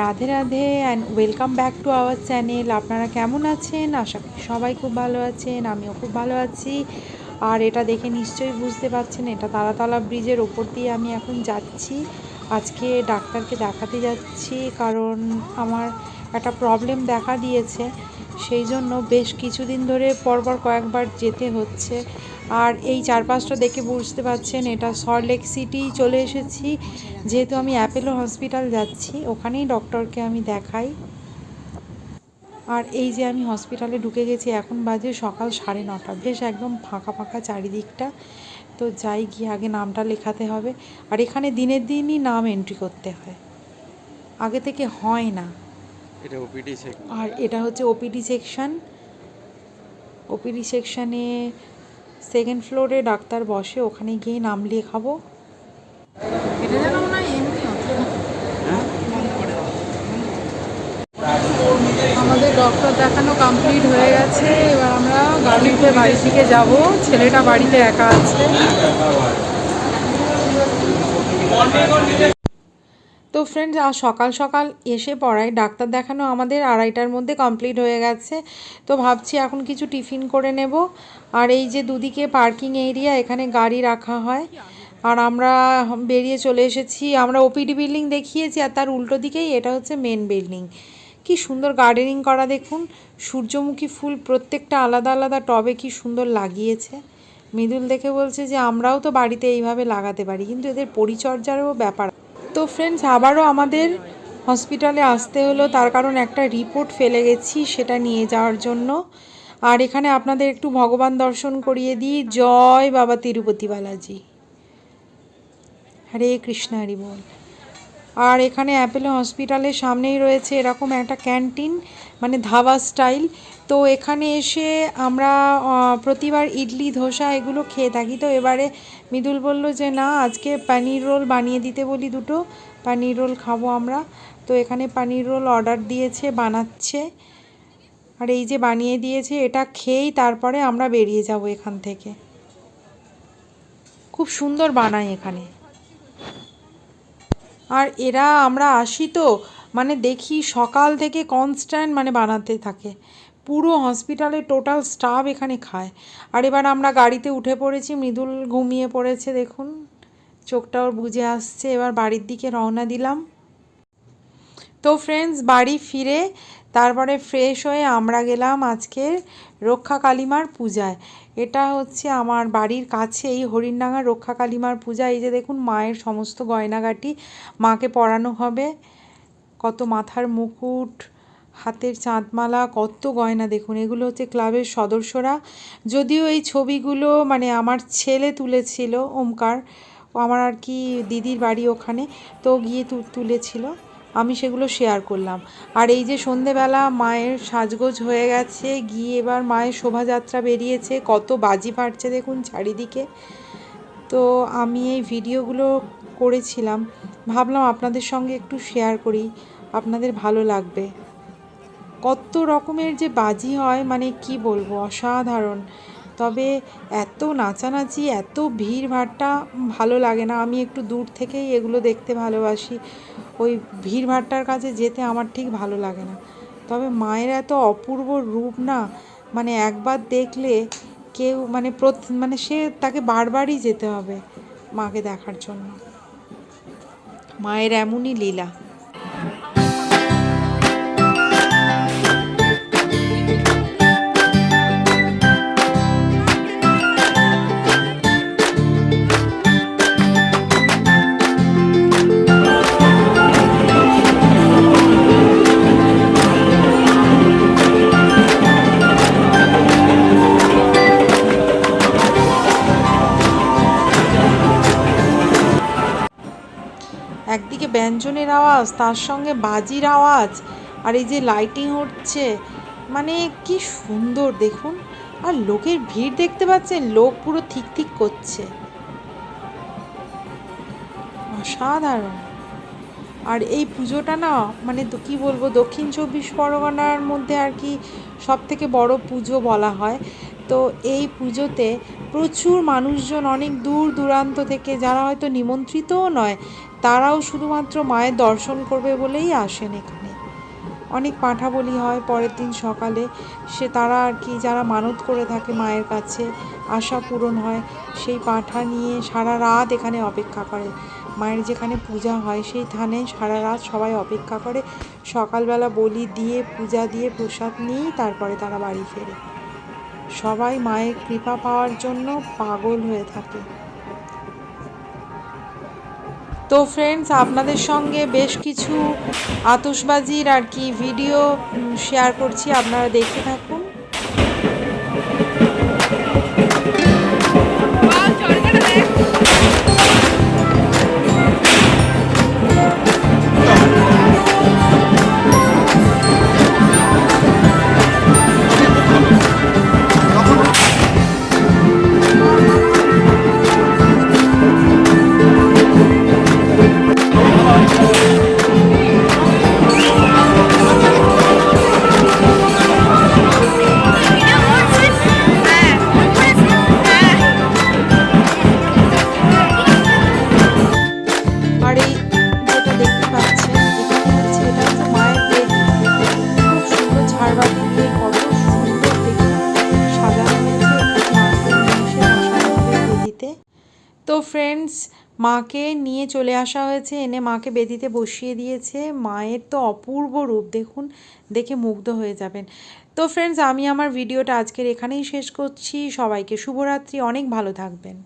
Radhe Radhe and welcome back to our channel আপনারা কেমন আছেন? আশা করি সবাই খুব ভালো আছেন, আমিও খুব ভালো আছি। আর এটা দেখে নিশ্চয়ই বুঝতে পারছেন, এটা তারাতলা ব্রিজের ওপর দিয়ে আমি এখন যাচ্ছি। আজকে ডাক্তারকে দেখাতে যাচ্ছি, কারণ আমার একটা প্রবলেম দেখা দিয়েছে। সেই জন্য বেশ কিছুদিন ধরে পরপর কয়েকবার যেতে হচ্ছে। আর এই চারপাশটা দেখে বুঝতে পারছেন এটা সল্টলেক সিটি চলে এসেছি। যেহেতু আমি অ্যাপেলো হসপিটাল যাচ্ছি ওখানেই ডক্টরকে আমি দেখাই। আর এই যে আমি হসপিটালে ঢুকে গেছি এখন বাজে সকাল সাড়ে নটা। বেশ একদম ফাঁকা ফাঁকা চারিদিকটা। তো যাই গিয়ে আগে নামটা লেখাতে হবে। আর এখানে দিনের দিনই নাম এন্ট্রি করতে হয়। আগে থেকে হয় না। এটা ওপিডি আর এটা হচ্ছে ওপিডি সেকশন ওপিডি সেকশানে সেকেন্ড ফ্লোরে ডাক্তার বসে ওখানে গিয়ে নাম লেখাবো। হয় আমাদের ডক্টর দেখানো কমপ্লিট হয়ে গেছে। এবার আমরা গাড়িতে বাড়ি থেকে যাব। ছেলেটা বাড়িতে একা আছে। তো ফ্রেন্ডস আজ সকাল সকাল এসে পড়ায়। ডাক্তার দেখানো আমাদের আড়াইটার মধ্যে কমপ্লিট হয়ে গেছে। তো ভাবছি এখন কিছু টিফিন করে নেব। আর এই যে দুদিকে পার্কিং এরিয়া এখানে গাড়ি রাখা হয়। আর আমরা বেরিয়ে চলে এসেছি। আমরা ওপিডি বিল্ডিং দেখিয়েছি আর তার উল্টো দিকেই এটা হচ্ছে মেন বিল্ডিং কি সুন্দর গার্ডেনিং করা দেখুন। সূর্যমুখী ফুল প্রত্যেকটা আলাদা আলাদা টবে কি সুন্দর লাগিয়েছে। মৃদুল দেখে বলছে যে, আমরাও তো বাড়িতে এইভাবে লাগাতে পারি। কিন্তু এদের পরিচর্যারও ব্যাপার তো ফ্রেন্ডস আবারও আমাদের হসপিটালে আসতে হলো। তার কারণ একটা রিপোর্ট ফেলে গেছি সেটা নিয়ে যাওয়ার জন্য। আর এখানে আপনাদের একটু ভগবান দর্শন করিয়ে দিই। জয় বাবা তিরুপতি বালাজি। হরে কৃষ্ণ, হরি বল। আর এখানে অ্যাপেলো হসপিটালের সামনেই রয়েছে এরকম একটা ক্যান্টিন মানে ধাবা স্টাইল তো এখানে এসে আমরা প্রতিবার ইডলি, ধোসা এগুলো খেয়ে থাকি। তো এবারে মৃদুল বলল যে, না, আজকে পানির রোল বানিয়ে দিতে বলি দুটো। পানির রোল খাব আমরা। তো এখানে পানির রোল অর্ডার দিয়েছে, বানাচ্ছে। আর এই যে বানিয়ে দিয়েছে, এটা খেয়েই তারপরে আমরা বেরিয়ে যাব এখান থেকে। খুব সুন্দর বানায় এখানে। আর এরা, আমরা আসি তো মানে দেখি সকাল থেকে কনস্ট্যান্ট মানে বানাতে থাকে। পুরো হসপিটালে টোটাল স্টাফ এখানে খায়। আর এবার আমরা গাড়িতে উঠে পড়েছি, মৃদুল ঘুমিয়ে পড়েছে, দেখুন। চোখটা ওর বুঝে আসছে, এবার বাড়ির দিকে রওনা দিলাম। তো ফ্রেন্ডস বাড়ি ফিরে, তারপরে ফ্রেশ হয়ে আমরা গেলাম আজকের রক্ষা কালিমার পূজায়। এটা হচ্ছে আমার বাড়ির কাছে, এই হরিণডাঙ্গা রক্ষা কালিমার পূজা এই যে দেখুন, মায়ের সমস্ত গয়নাগাটি মাকে পরানো হবে। কত মাথার মুকুট হাতের চাঁদমালা, কত গয়না দেখুন, এগুলো হচ্ছে ক্লাবের সদস্যরা। যদিও এই ছবিগুলো মানে আমার ছেলে তুলেছিল, ওমকার আমার আর কি দিদির বাড়ি ওখানে, তো গিয়ে তুলেছিল, আমি সেগুলো শেয়ার করলাম। আর এই যে সন্ধেবেলা মায়ের সাজগোজ হয়ে গেছে, গিয়ে এবার মায়ের শোভাযাত্রা বেরিয়েছে, কত বাজি ফাটছে দেখুন চারিদিকে। তো আমি এই ভিডিওগুলো করেছিলাম, ভাবলাম আপনাদের সঙ্গে একটু শেয়ার করি, আপনাদের ভালো লাগবে। কত রকমের যে বাজি হয় মানে কি বলব, অসাধারণ। তবে এত নাচানাচি, এত ভিড় ভাট্টা ভালো লাগে না। আমি একটু দূর থেকেই এগুলো দেখতে ভালোবাসি। ওই ভিড় ভাট্টার কাছে যেতে আমার ঠিক ভালো লাগে না। তবে মায়ের এত অপূর্ব রূপ না মানে একবার দেখলে কেউ মানে মানে সে তাকে বারবারই যেতে হবে মাকে দেখার জন্য। মায়ের এমনই লীলা। একদিকে ব্যঞ্জনের আওয়াজ, তার সঙ্গে বাজির আওয়াজ, আর এই যে লাইটিং হচ্ছে মানে কি সুন্দর, দেখুন। আর লোকের ভিড় দেখতে পাচ্ছেন, লোক পুরো ঠিক ঠিক করছে। অসাধারণ। আর এই পুজোটা না মানে কী বলব, দক্ষিণ চব্বিশ পরগনার মধ্যে আর কি সব থেকে বড় পুজো বলা হয়। তো এই পুজোতে প্রচুর মানুষজন অনেক দূর দূরান্ত থেকে, যারা হয়তো নিমন্ত্রিতও নয়, তারাও শুধুমাত্র মায়ের দর্শন করবে বলেই আসেন এখানে। অনেক পাঁঠা বলি হয় পরের দিন সকালে, সে তারা আর কি যারা মানত করে থাকে মায়ের কাছে, আশা পূরণ হয়, সেই পাঁঠা নিয়ে সারা রাত এখানে অপেক্ষা করে। মায়ের যেখানে পূজা হয় সেই থানে সারা রাত সবাই অপেক্ষা করে। সকালবেলা বলি দিয়ে, পূজা দিয়ে, প্রসাদ নিয়েই তারপরে তারা বাড়ি ফেরে। সবাই মায়ের কৃপা পাওয়ার জন্য পাগল হয়ে থাকে। তো ফ্রেন্ডস আপনাদের সঙ্গে বেশ কিছু আতসবাজির আর কি ভিডিও শেয়ার করছি, আপনারা দেখে থাকুন। তো ফ্রেন্ডস মাকে নিয়ে চলে আসা হয়েছে। এনে মাকে বেদিতে বসিয়ে দিয়েছে। মায়ের তো অপূর্ব রূপ, দেখুন, দেখে মুগ্ধ হয়ে যাবেন। তো ফ্রেন্ডস আমি আমার ভিডিওটা আজকের এখানেই শেষ করছি। সবাইকে শুভরাত্রি। অনেক ভালো থাকবেন।